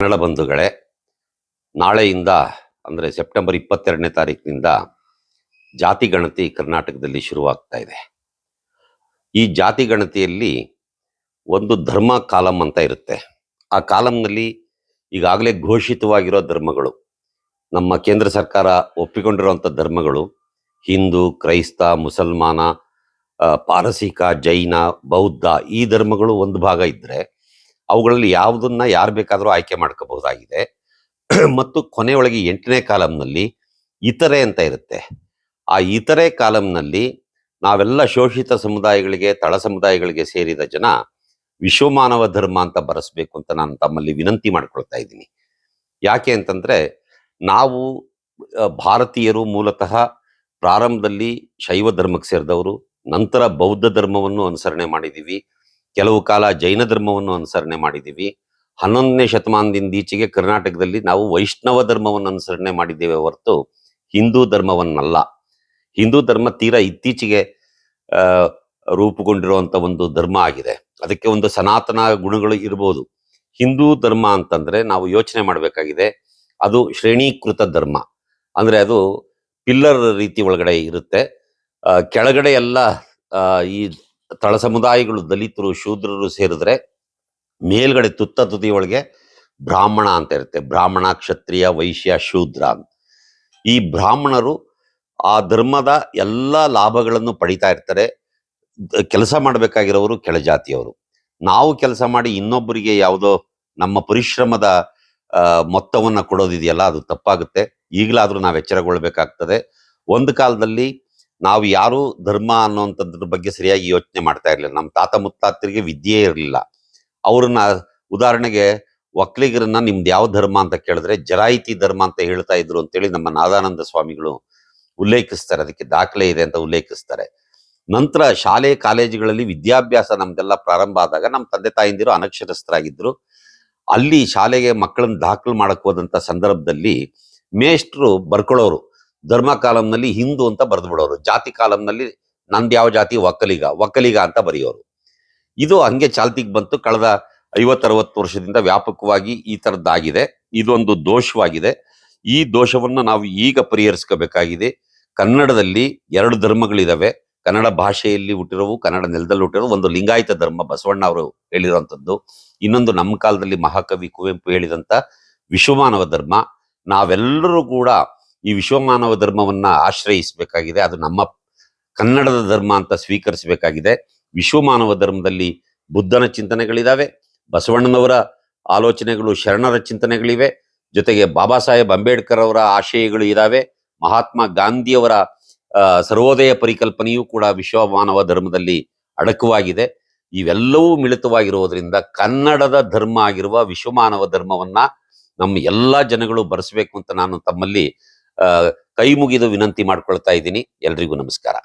ಕನ್ನಡ ಬಂಧುಗಳೇ, ನಾಳೆಯಿಂದ ಅಂದರೆ ಸೆಪ್ಟೆಂಬರ್ ಇಪ್ಪತ್ತೆರಡನೇ ತಾರೀಕಿನಿಂದ ಜಾತಿ ಗಣತಿ ಕರ್ನಾಟಕದಲ್ಲಿ ಶುರುವಾಗ್ತಾ ಇದೆ. ಈ ಜಾತಿ ಗಣತಿಯಲ್ಲಿ ಒಂದು ಧರ್ಮ ಕಾಲಂ ಅಂತ ಇರುತ್ತೆ. ಆ ಕಾಲಂನಲ್ಲಿ ಈಗಾಗಲೇ ಘೋಷಿತವಾಗಿರೋ ಧರ್ಮಗಳು, ನಮ್ಮ ಕೇಂದ್ರ ಸರ್ಕಾರ ಒಪ್ಪಿಕೊಂಡಿರುವಂಥ ಧರ್ಮಗಳು, ಹಿಂದೂ, ಕ್ರೈಸ್ತ, ಮುಸಲ್ಮಾನ ಪಾರಸಿಕ, ಜೈನ, ಬೌದ್ಧ, ಈ ಧರ್ಮಗಳು ಒಂದು ಭಾಗ ಇದ್ದರೆ ಅವುಗಳಲ್ಲಿ ಯಾವುದನ್ನ ಯಾರು ಬೇಕಾದರೂ ಆಯ್ಕೆ ಮಾಡ್ಕೋಬಹುದಾಗಿದೆ. ಮತ್ತು ಕೊನೆಯೊಳಗೆ ಎಂಟನೇ ಕಾಲಂನಲ್ಲಿ ಇತರೆ ಅಂತ ಇರುತ್ತೆ. ಆ ಇತರೆ ಕಾಲಂನಲ್ಲಿ ನಾವೆಲ್ಲ ಶೋಷಿತ ಸಮುದಾಯಗಳಿಗೆ, ತಳ ಸಮುದಾಯಗಳಿಗೆ ಸೇರಿದ ಜನ ವಿಶ್ವಮಾನವ ಧರ್ಮ ಅಂತ ಬರೆಸ್ಬೇಕು ಅಂತ ನಾನು ತಮ್ಮಲ್ಲಿ ವಿನಂತಿ ಮಾಡ್ಕೊಳ್ತಾ ಇದ್ದೀನಿ. ಯಾಕೆ ಅಂತಂದ್ರೆ ನಾವು ಭಾರತೀಯರು ಮೂಲತಃ ಪ್ರಾರಂಭದಲ್ಲಿ ಶೈವ ಧರ್ಮಕ್ಕೆ ಸೇರಿದವರು, ನಂತರ ಬೌದ್ಧ ಧರ್ಮವನ್ನು ಅನುಸರಣೆ ಮಾಡಿದ್ದೀವಿ ಕೆಲವು ಕಾಲ ಜೈನ ಧರ್ಮವನ್ನು ಅನುಸರಣೆ ಮಾಡಿದ್ದೀವಿ. ಹನ್ನೊಂದನೇ ಶತಮಾನದಿಂದ ಈಚೆಗೆ ಕರ್ನಾಟಕದಲ್ಲಿ ನಾವು ವೈಷ್ಣವ ಧರ್ಮವನ್ನು ಅನುಸರಣೆ ಮಾಡಿದ್ದೇವೆ ಹೊರತು ಹಿಂದೂ ಧರ್ಮವನ್ನಲ್ಲ. ಹಿಂದೂ ಧರ್ಮ ತೀರಾ ಇತ್ತೀಚೆಗೆ ಆ, ರೂಪುಗೊಂಡಿರುವಂತ ಒಂದು ಧರ್ಮ ಆಗಿದೆ. ಅದಕ್ಕೆ ಒಂದು ಸನಾತನ ಗುಣಗಳು ಇರ್ಬೋದು. ಹಿಂದೂ ಧರ್ಮ ಅಂತಂದ್ರೆ ನಾವು ಯೋಚನೆ ಮಾಡಬೇಕಾಗಿದೆ ಅದು ಶ್ರೇಣೀಕೃತ ಧರ್ಮ. ಅಂದ್ರೆ ಅದು ಪಿಲ್ಲರ್ ರೀತಿ ಒಳಗಡೆ ಇರುತ್ತೆ. ಕೆಳಗಡೆ ಎಲ್ಲ ಈ ತಳ ಸಮುದಾಯಗಳು ದಲಿತರು, ಶೂದ್ರರು ಸೇರಿದ್ರೆ ಮೇಲ್ಗಡೆ ತುತ್ತ ತುದಿ ಒಳಗೆ ಬ್ರಾಹ್ಮಣ ಅಂತ ಇರುತ್ತೆ. ಬ್ರಾಹ್ಮಣ, ಕ್ಷತ್ರಿಯ, ವೈಶ್ಯ, ಶೂದ್ರ ಅಂತ. ಈ ಬ್ರಾಹ್ಮಣರು ಆ ಧರ್ಮದ ಎಲ್ಲ ಲಾಭಗಳನ್ನು ಪಡಿತಾ ಇರ್ತಾರೆ. ಕೆಲಸ ಮಾಡಬೇಕಾಗಿರೋರು ಕೆಳಜಾತಿಯವರು ನಾವು ಕೆಲಸ ಮಾಡಿ ಇನ್ನೊಬ್ಬರಿಗೆ ಯಾವುದೋ ನಮ್ಮ ಪರಿಶ್ರಮದ ಮೊತ್ತವನ್ನ ಕೊಡೋದಿದೆಯಲ್ಲ, ಅದು ತಪ್ಪಾಗುತ್ತೆ. ಈಗಲಾದರೂ ನಾವು ಎಚ್ಚರಗೊಳ್ಬೇಕಾಗ್ತದೆ. ಒಂದು ಕಾಲದಲ್ಲಿ ನಾವು ಯಾರು ಧರ್ಮ ಅನ್ನುವಂಥದ್ರ ಬಗ್ಗೆ ಸರಿಯಾಗಿ ಯೋಚನೆ ಮಾಡ್ತಾ ಇರಲಿಲ್ಲ. ನಮ್ಮ ತಾತ ಮುತ್ತಾತರಿಗೆ ವಿದ್ಯೆ ಇರಲಿಲ್ಲ. ಅವ್ರನ್ನ ಉದಾಹರಣೆಗೆ ಒಕ್ಕಲಿಗರನ್ನ ನಿಮ್ದು ಯಾವ ಧರ್ಮ ಅಂತ ಕೇಳಿದ್ರೆ ಜರಾಯಿತಿ ಧರ್ಮ ಅಂತ ಹೇಳ್ತಾ ಇದ್ರು ಅಂತೇಳಿ ನಮ್ಮ ನಾದಾನಂದ ಸ್ವಾಮಿಗಳು ಉಲ್ಲೇಖಿಸ್ತಾರೆ. ಅದಕ್ಕೆ ದಾಖಲೆ ಇದೆ ಅಂತ ಉಲ್ಲೇಖಿಸ್ತಾರೆ. ನಂತರ ಶಾಲೆ, ಕಾಲೇಜುಗಳಲ್ಲಿ ವಿದ್ಯಾಭ್ಯಾಸ ನಮ್ದೆಲ್ಲ ಪ್ರಾರಂಭ ಆದಾಗ ನಮ್ಮ ತಂದೆ ತಾಯಿಂದಿರು ಅನಕ್ಷರಸ್ಥರಾಗಿದ್ರು. ಅಲ್ಲಿ ಶಾಲೆಗೆ ಮಕ್ಕಳನ್ನ ದಾಖಲು ಮಾಡಕ್ ಹೋದಂತ ಸಂದರ್ಭದಲ್ಲಿ ಮೇಷ್ಟ್ರು ಬರ್ಕೊಳ್ಳೋರು ಧರ್ಮ ಕಾಲಂನಲ್ಲಿ ಹಿಂದೂ ಅಂತ ಬರೆದು ಬಿಡೋರು ಜಾತಿ ಕಾಲಂನಲ್ಲಿ ನಂದು ಯಾವ ಜಾತಿ? ಒಕ್ಕಲಿಗ. ಒಕ್ಕಲಿಗ ಅಂತ ಬರೆಯೋರು. ಇದು ಹಂಗೆ ಚಾಲ್ತಿಗೆ ಬಂತು. ಕಳೆದ ಐವತ್ತರವತ್ತು ವರ್ಷದಿಂದ ವ್ಯಾಪಕವಾಗಿ ಈ ತರದ್ದಾಗಿದೆ ಇದೊಂದು ದೋಷವಾಗಿದೆ. ಈ ದೋಷವನ್ನು ನಾವು ಈಗ ಪರಿಹರಿಸ್ಕೋಬೇಕಾಗಿದೆ. ಕನ್ನಡದಲ್ಲಿ ಎರಡು ಧರ್ಮಗಳಿದಾವೆ. ಕನ್ನಡ ಭಾಷೆಯಲ್ಲಿ ಹುಟ್ಟಿರೋವು, ಕನ್ನಡ ನೆಲದಲ್ಲಿ ಹುಟ್ಟಿರೋ ಒಂದು ಲಿಂಗಾಯತ ಧರ್ಮ, ಬಸವಣ್ಣ ಅವರು ಹೇಳಿರುವಂಥದ್ದು. ಇನ್ನೊಂದು ನಮ್ಮ ಕಾಲದಲ್ಲಿ ಮಹಾಕವಿ ಕುವೆಂಪು ಹೇಳಿದಂತ ವಿಶ್ವಮಾನವ ಧರ್ಮ. ನಾವೆಲ್ಲರೂ ಕೂಡ ಈ ವಿಶ್ವಮಾನವ ಧರ್ಮವನ್ನ ಆಶ್ರಯಿಸಬೇಕಾಗಿದೆ. ಅದು ನಮ್ಮ ಕನ್ನಡದ ಧರ್ಮ ಅಂತ ಸ್ವೀಕರಿಸಬೇಕಾಗಿದೆ. ವಿಶ್ವಮಾನವ ಧರ್ಮದಲ್ಲಿ ಬುದ್ಧನ ಚಿಂತನೆಗಳಿದಾವೆ, ಬಸವಣ್ಣನವರ ಆಲೋಚನೆಗಳು ಶರಣರ ಚಿಂತನೆಗಳಿವೆ, ಜೊತೆಗೆ ಬಾಬಾ ಸಾಹೇಬ್ ಅಂಬೇಡ್ಕರ್ ಅವರ ಆಶಯಗಳು ಇದಾವೆ, ಮಹಾತ್ಮ ಗಾಂಧಿಯವರ ಸರ್ವೋದಯ ಪರಿಕಲ್ಪನೆಯೂ ಕೂಡ ವಿಶ್ವಮಾನವ ಧರ್ಮದಲ್ಲಿ ಅಡಕವಾಗಿದೆ. ಇವೆಲ್ಲವೂ ಮಿಳಿತವಾಗಿರುವುದರಿಂದ ಕನ್ನಡದ ಧರ್ಮ ಆಗಿರುವ ವಿಶ್ವಮಾನವ ಧರ್ಮವನ್ನ ನಮ್ಮ ಎಲ್ಲ ಜನಗಳು ಬರೆಸಬೇಕು ಅಂತ ನಾನು ತಮ್ಮಲ್ಲಿ ಕೈ ಮುಗಿದು ವಿನಂತಿ ಮಾಡ್ಕೊಳ್ತಾ ಇದ್ದೀನಿ. ಎಲ್ರಿಗೂ ನಮಸ್ಕಾರ.